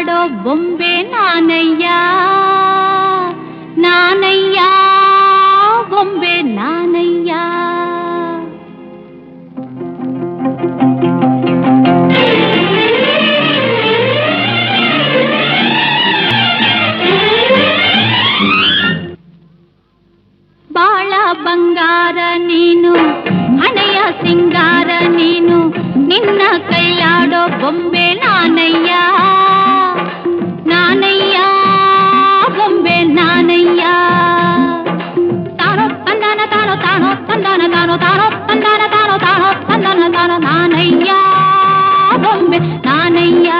ಕೈಲಾಡೋ ಬೊಂಬೆ ನಾನಯ್ಯ ನಾನಯ್ಯ ಬೊಂಬೆ ನಾನಯ್ಯ ಬಾಳ ಬಂಗಾರ ನೀನು ಹಣೆಯ ಸಿಂಗಾರ ನೀನು ನಿನ್ನ ಕೈಲಾಡೋ ಬೊಂಬೆ ನಾನಯ್ಯ నానయ్యా. తానో తందాన తానో తానో తందాన తానో తానో తందాన తానో తానో తందాన తానో నానయ్యా. బొమ్మె నానయ్యా.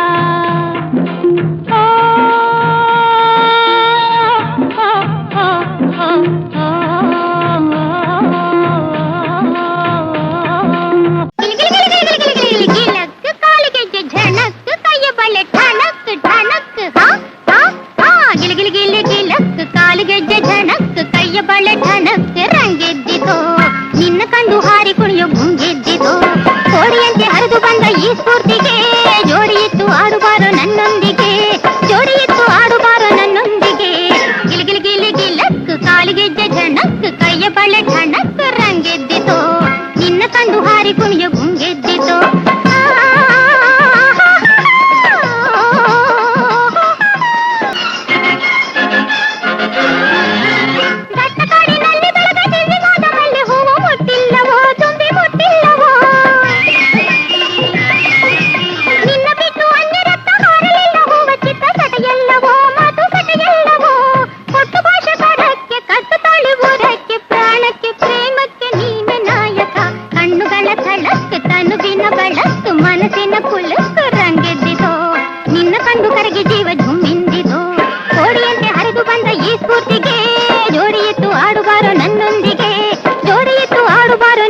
Everybody.